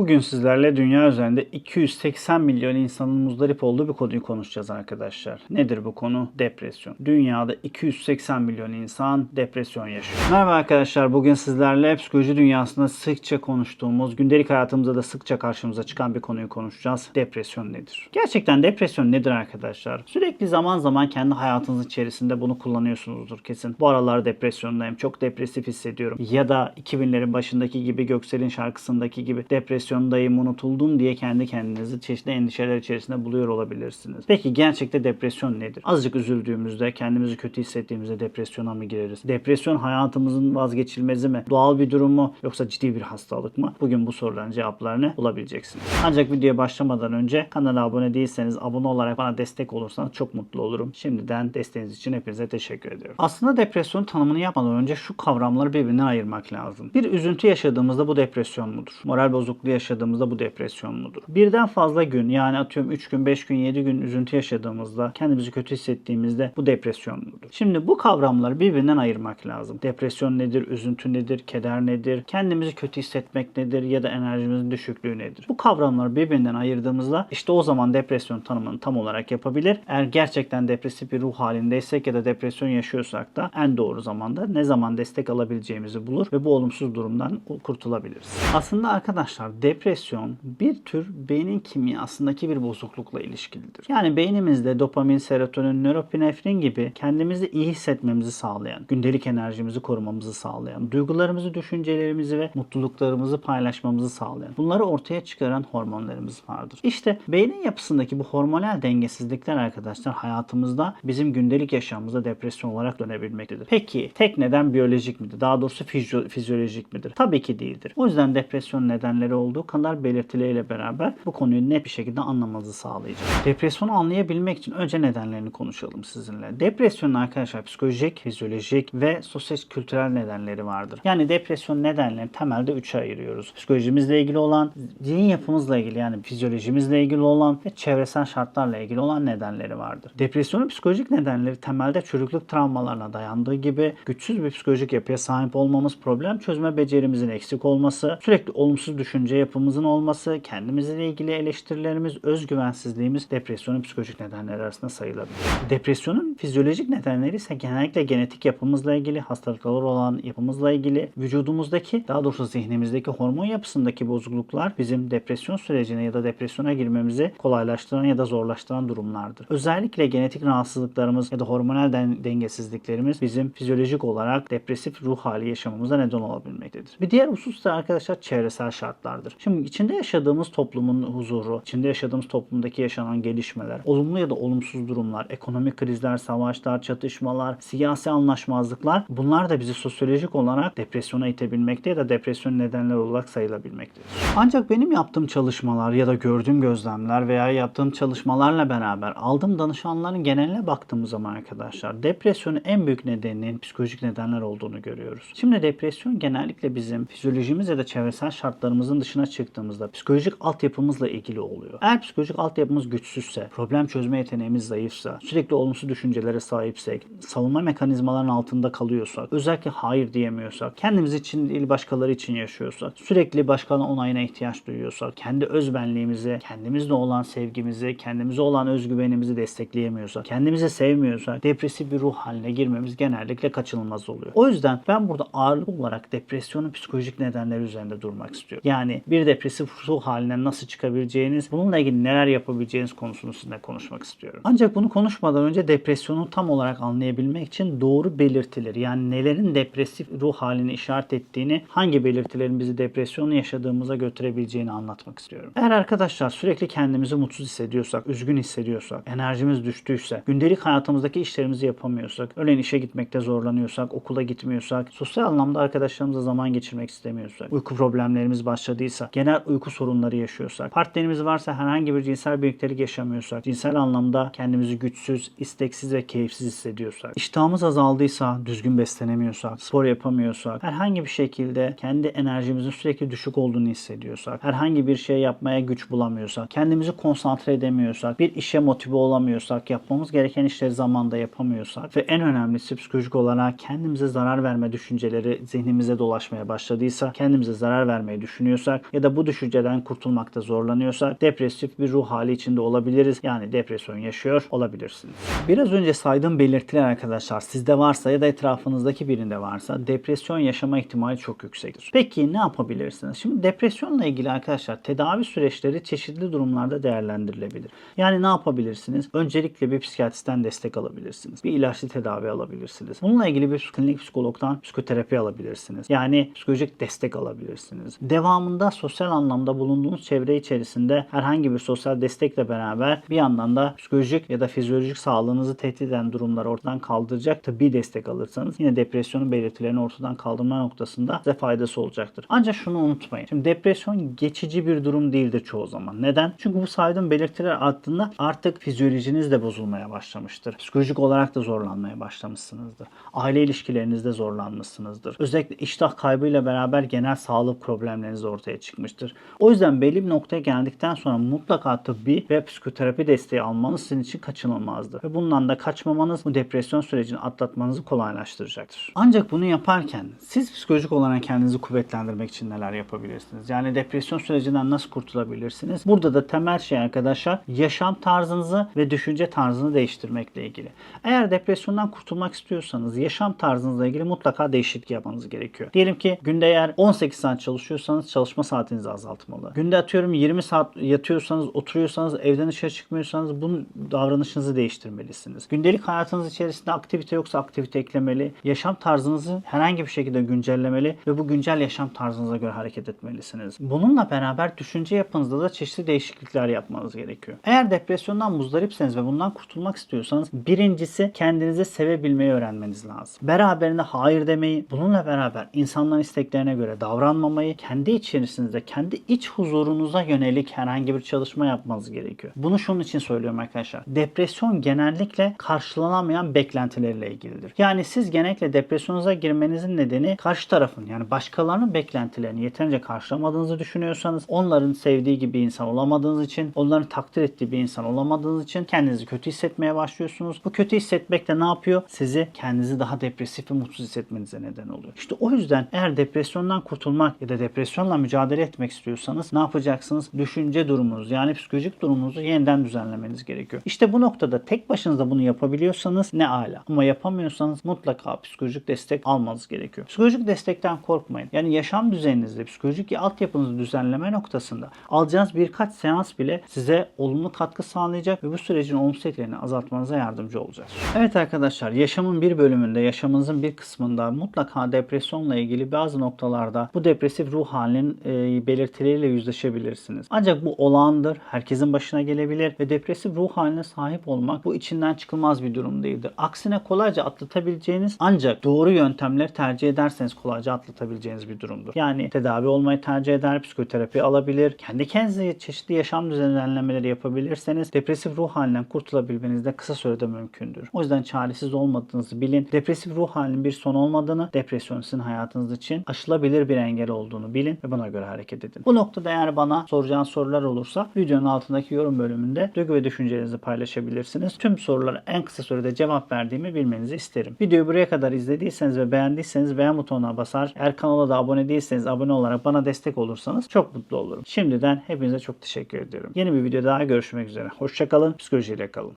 Bugün sizlerle dünya üzerinde 280 milyon insanın muzdarip olduğu bir konuyu konuşacağız arkadaşlar. Nedir bu konu? Depresyon. Dünyada 280 milyon insan depresyon yaşıyor. Merhaba arkadaşlar. Bugün sizlerle psikoloji dünyasında sıkça konuştuğumuz, gündelik hayatımızda da sıkça karşımıza çıkan bir konuyu konuşacağız. Depresyon nedir? Gerçekten depresyon nedir arkadaşlar? Sürekli zaman zaman kendi hayatınız içerisinde bunu kullanıyorsunuzdur kesin. Bu aralar depresyondayım. Çok depresif hissediyorum. Ya da 2000'lerin başındaki gibi Göksel'in şarkısındaki gibi depresyondayım, unutuldum diye kendi kendinizi çeşitli endişeler içerisinde buluyor olabilirsiniz. Peki gerçekte depresyon nedir? Azıcık üzüldüğümüzde, kendimizi kötü hissettiğimizde depresyona mı gireriz? Depresyon hayatımızın vazgeçilmezi mi? Doğal bir durum mu? Yoksa ciddi bir hastalık mı? Bugün bu soruların cevaplarını bulabileceksiniz. Ancak videoya başlamadan önce kanala abone değilseniz abone olarak bana destek olursanız çok mutlu olurum. Şimdiden desteğiniz için hepinize teşekkür ediyorum. Aslında depresyon tanımını yapmadan önce şu kavramları birbirinden ayırmak lazım. Bir üzüntü yaşadığımızda bu depresyon mudur? Moral bozukluğu yaşadığımızda bu depresyon mudur? Birden fazla gün yani atıyorum 3 gün, 5 gün, 7 gün üzüntü yaşadığımızda kendimizi kötü hissettiğimizde bu depresyon mudur? Şimdi bu kavramları birbirinden ayırmak lazım. Depresyon nedir? Üzüntü nedir? Keder nedir? Kendimizi kötü hissetmek nedir? Ya da enerjimizin düşüklüğü nedir? Bu kavramları birbirinden ayırdığımızda işte o zaman depresyon tanımını tam olarak yapabilir. Eğer gerçekten depresif bir ruh halindeysek ya da depresyon yaşıyorsak da en doğru zamanda ne zaman destek alabileceğimizi bulur ve bu olumsuz durumdan kurtulabiliriz. Aslında arkadaşlar depresyon bir tür beynin kimyasındaki bir bozuklukla ilişkilidir. Yani beynimizde dopamin, serotonin, nöropinefrin gibi kendimizi iyi hissetmemizi sağlayan, gündelik enerjimizi korumamızı sağlayan, duygularımızı, düşüncelerimizi ve mutluluklarımızı paylaşmamızı sağlayan, bunları ortaya çıkaran hormonlarımız vardır. İşte beynin yapısındaki bu hormonal dengesizlikler arkadaşlar hayatımızda bizim gündelik yaşamımızda depresyon olarak dönebilmektedir. Peki tek neden biyolojik midir? Daha doğrusu fizyo- fizyolojik midir? Tabii ki değildir. O yüzden depresyon nedenleri olduğu kadar belirtileriyle beraber bu konuyu net bir şekilde anlamanızı sağlayacak. Depresyonu anlayabilmek için önce nedenlerini konuşalım sizinle. Depresyonun arkadaşlar psikolojik, fizyolojik ve sosyo-kültürel nedenleri vardır. Yani depresyon nedenlerini temelde üçe ayırıyoruz. Psikolojimizle ilgili olan, zihin yapımızla ilgili yani fizyolojimizle ilgili olan ve çevresel şartlarla ilgili olan nedenleri vardır. Depresyonun psikolojik nedenleri temelde çocukluk travmalarına dayandığı gibi güçsüz bir psikolojik yapıya sahip olmamız, problem çözme becerimizin eksik olması, sürekli olumsuz düşünce yapımızın olması, kendimizle ilgili eleştirilerimiz, özgüvensizliğimiz depresyonun psikolojik nedenleri arasında sayılabilir. Depresyonun fizyolojik nedenleri ise genellikle genetik yapımızla ilgili, hastalıklar olan yapımızla ilgili, vücudumuzdaki, daha doğrusu zihnimizdeki hormon yapısındaki bozukluklar bizim depresyon sürecine ya da depresyona girmemizi kolaylaştıran ya da zorlaştıran durumlardır. Özellikle genetik rahatsızlıklarımız ya da hormonal den- dengesizliklerimiz bizim fizyolojik olarak depresif ruh hali yaşamamıza neden olabilmektedir. Bir diğer husus da arkadaşlar çevresel şartlardır. Şimdi içinde yaşadığımız toplumun huzuru, içinde yaşadığımız toplumdaki yaşanan gelişmeler, olumlu ya da olumsuz durumlar, ekonomik krizler, savaşlar, çatışmalar, siyasi anlaşmazlıklar bunlar da bizi sosyolojik olarak depresyona itebilmekte ya da depresyon nedenleri olarak sayılabilmektedir. Ancak benim yaptığım çalışmalar ya da gördüğüm gözlemler veya yaptığım çalışmalarla beraber aldığım danışanların geneline baktığımız zaman arkadaşlar depresyonun en büyük nedeninin psikolojik nedenler olduğunu görüyoruz. Şimdi depresyon genellikle bizim fizyolojimiz ya da çevresel şartlarımızın dışına çıktığımızda psikolojik altyapımızla ilgili oluyor. Eğer psikolojik altyapımız güçsüzse, problem çözme yeteneğimiz zayıfsa, sürekli olumsuz düşüncelere sahipsek, savunma mekanizmalarının altında kalıyorsak, özellikle hayır diyemiyorsak, kendimiz için değil başkaları için yaşıyorsak, sürekli başkalarının onayına ihtiyaç duyuyorsak, kendi özbenliğimizi, kendimizle olan sevgimizi, kendimize olan özgüvenimizi destekleyemiyorsak, kendimizi sevmiyorsak, depresif bir ruh haline girmemiz genellikle kaçınılmaz oluyor. O yüzden ben burada ağırlıklı olarak depresyonun psikolojik nedenleri üzerinde durmak istiyorum. Yani bir depresif ruh haline nasıl çıkabileceğiniz, bununla ilgili neler yapabileceğiniz konusunu sizinle konuşmak istiyorum. Ancak bunu konuşmadan önce depresyonu tam olarak anlayabilmek için doğru belirtileri yani nelerin depresif ruh halini işaret ettiğini, hangi belirtilerin bizi depresyonu yaşadığımıza götürebileceğini anlatmak istiyorum. Eğer arkadaşlar sürekli kendimizi mutsuz hissediyorsak, üzgün hissediyorsak, enerjimiz düştüyse, gündelik hayatımızdaki işlerimizi yapamıyorsak, örneğin işe gitmekte zorlanıyorsak, okula gitmiyorsak, sosyal anlamda arkadaşlarımızla zaman geçirmek istemiyorsak, uyku problemlerimiz başladıysa, genel uyku sorunları yaşıyorsak, partnerimiz varsa herhangi bir cinsel birliktelik yaşamıyorsak, cinsel anlamda kendimizi güçsüz, isteksiz ve keyifsiz hissediyorsak, iştahımız azaldıysa, düzgün beslenemiyorsak, spor yapamıyorsak, herhangi bir şekilde kendi enerjimizin sürekli düşük olduğunu hissediyorsak, herhangi bir şey yapmaya güç bulamıyorsak, kendimizi konsantre edemiyorsak, bir işe motive olamıyorsak, yapmamız gereken işleri zamanda yapamıyorsak ve en önemlisi psikolojik olarak kendimize zarar verme düşünceleri zihnimize dolaşmaya başladıysa, kendimize zarar vermeyi düşünüyorsak ya da bu düşünceden kurtulmakta zorlanıyorsa depresif bir ruh hali içinde olabiliriz. Yani depresyon yaşıyor olabilirsiniz. Biraz önce saydığım belirtiler arkadaşlar sizde varsa ya da etrafınızdaki birinde varsa depresyon yaşama ihtimali çok yüksektir. Peki ne yapabilirsiniz? Şimdi depresyonla ilgili arkadaşlar tedavi süreçleri çeşitli durumlarda değerlendirilebilir. Yani ne yapabilirsiniz? Öncelikle bir psikiyatristten destek alabilirsiniz. Bir ilaçlı tedavi alabilirsiniz. Bununla ilgili bir klinik psikologdan psikoterapi alabilirsiniz. Yani psikolojik destek alabilirsiniz. Devamında sosyal anlamda bulunduğunuz çevre içerisinde herhangi bir sosyal destekle beraber bir yandan da psikolojik ya da fizyolojik sağlığınızı tehdit eden durumları ortadan kaldıracak tıbbi destek alırsanız yine depresyonun belirtilerini ortadan kaldırma noktasında size faydası olacaktır. Ancak şunu unutmayın. Şimdi depresyon geçici bir durum değildir çoğu zaman. Neden? Çünkü bu saydığım belirtiler arttığında artık fizyolojiniz de bozulmaya başlamıştır. Psikolojik olarak da zorlanmaya başlamışsınızdır. Aile ilişkilerinizde zorlanmışsınızdır. Özellikle iştah kaybıyla beraber genel sağlık problemleriniz ortaya çıkmıştır. O yüzden belli bir noktaya geldikten sonra mutlaka tıbbi ve psikoterapi desteği almanız sizin için kaçınılmazdır. Ve bundan da kaçmamanız bu depresyon sürecini atlatmanızı kolaylaştıracaktır. Ancak bunu yaparken siz psikolojik olarak kendinizi kuvvetlendirmek için neler yapabilirsiniz? Yani depresyon sürecinden nasıl kurtulabilirsiniz? Burada da temel şey arkadaşlar yaşam tarzınızı ve düşünce tarzını değiştirmekle ilgili. Eğer depresyondan kurtulmak istiyorsanız yaşam tarzınızla ilgili mutlaka değişiklik yapmanız gerekiyor. Diyelim ki günde eğer 18 saat çalışıyorsanız çalışma saatinizi azaltmalı. Günde atıyorum 20 saat yatıyorsanız, oturuyorsanız, evden dışarı çıkmıyorsanız bunu davranışınızı değiştirmelisiniz. Gündelik hayatınız içerisinde aktivite yoksa aktivite eklemeli. Yaşam tarzınızı herhangi bir şekilde güncellemeli ve bu güncel yaşam tarzınıza göre hareket etmelisiniz. Bununla beraber düşünce yapınızda da çeşitli değişiklikler yapmanız gerekiyor. Eğer depresyondan muzdaripseniz ve bundan kurtulmak istiyorsanız birincisi kendinizi sevebilmeyi öğrenmeniz lazım. Beraberinde hayır demeyi, bununla beraber insanların isteklerine göre davranmamayı, kendi içerisinizde, kendi iç huzurunuza yönelik herhangi bir çalışma yapmanız gerekiyor. Bunu şunun için söylüyorum arkadaşlar. Depresyon genellikle karşılanamayan beklentilerle ilgilidir. Yani siz genellikle depresyonunuza girmenizin nedeni karşı tarafın yani başkalarının beklentilerini yeterince karşılamadığınızı düşünüyorsanız, onların sevdiği gibi insan olamadığınız için, onların takdir ettiği bir insan olamadığınız için kendinizi kötü hissetmeye başlıyorsunuz. Bu kötü hissetmek de ne yapıyor? Sizi kendinizi daha depresif ve mutsuz hissetmenize neden oluyor. İşte o yüzden eğer depresyondan kurtulmak ya da depresyonla mücadele etmek istiyorsanız ne yapacaksınız? Düşünce durumunuz yani psikolojik durumunuzu yeniden düzenlemeniz gerekiyor. İşte bu noktada tek başınıza bunu yapabiliyorsanız ne ala. Ama yapamıyorsanız mutlaka psikolojik destek almanız gerekiyor. Psikolojik destekten korkmayın. Yani yaşam düzeninizde psikolojik altyapınızı düzenleme noktasında alacağınız birkaç seans bile size olumlu katkı sağlayacak ve bu sürecin olumsuz etkilerini azaltmanıza yardımcı olacak. Evet arkadaşlar yaşamın bir bölümünde, yaşamınızın bir kısmında mutlaka depresyonla ilgili bazı noktalarda bu depresif ruh halinin e, belirtileriyle yüzleşebilirsiniz. Ancak bu olağandır. Herkesin başına gelebilir ve depresif ruh haline sahip olmak bu içinden çıkılmaz bir durum değildir. Aksine kolayca atlatabileceğiniz ancak doğru yöntemleri tercih ederseniz kolayca atlatabileceğiniz bir durumdur. Yani tedavi olmayı tercih eder, psikoterapi alabilir, kendi kendinize çeşitli yaşam düzenlemeleri yapabilirseniz depresif ruh halinden kurtulabilmeniz de kısa sürede mümkündür. O yüzden çaresiz olmadığınızı bilin. Depresif ruh halinin bir son olmadığını, depresyon sizin hayatınız için aşılabilir bir engel olduğunu bilin ve buna göre hareket edin. Bu noktada eğer bana soracağınız sorular olursa videonun altındaki yorum bölümünde duygu ve düşüncelerinizi paylaşabilirsiniz. Tüm sorulara en kısa sürede cevap verdiğimi bilmenizi isterim. Videoyu buraya kadar izlediyseniz ve beğendiyseniz beğen butonuna basar. Eğer kanala da abone değilseniz abone olarak bana destek olursanız çok mutlu olurum. Şimdiden hepinize çok teşekkür ediyorum. Yeni bir video daha görüşmek üzere. Hoşçakalın. Psikolojiyle kalın.